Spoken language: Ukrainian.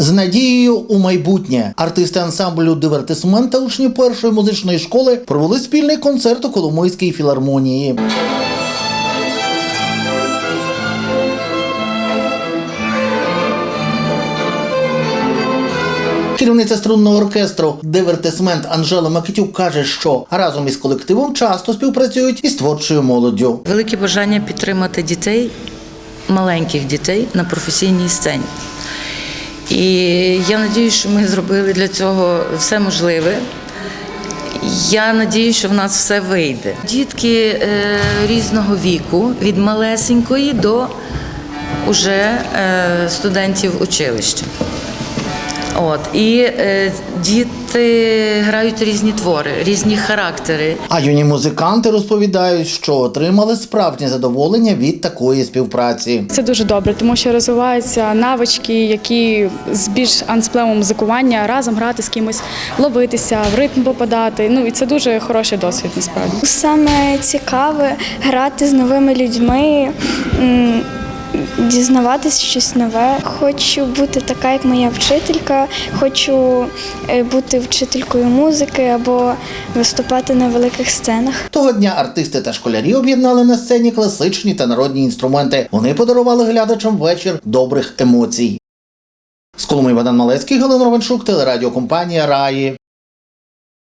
З надією у майбутнє артисти ансамблю дивертисмент та учні першої музичної школи провели спільний концерт у Коломийській філармонії. Керівниця струнного оркестру Дивертисмент Анжела Макитюк каже, що разом із колективом часто співпрацюють із творчою молоддю. Велике бажання підтримати дітей, маленьких дітей на професійній сцені. І я надію, що ми зробили для цього все можливе. Я надію, що в нас все вийде. Дітки е, різного віку, від малесенької до уже е, студентів училища. От і е, діти грають різні твори, різні характери. А юні музиканти розповідають, що отримали справжнє задоволення від такої співпраці. Це дуже добре, тому що розвиваються навички, які з більш ансплемом музикування разом грати з кимось, ловитися, в ритм попадати. Ну і це дуже хороший досвід насправді. Саме цікаве грати з новими людьми, м, дізнаватися щось нове. Хочу бути така, як моя вчителька. Хочу е, бути вчителькою музики або виступати на великих сценах. Того дня артисти та школярі об'єднали на сцені класичні та народні інструменти. Вони подарували глядачам вечір добрих емоцій. З Коломи Богдан Малецький, Галина Ровеншук, телерадіокомпанія Раї.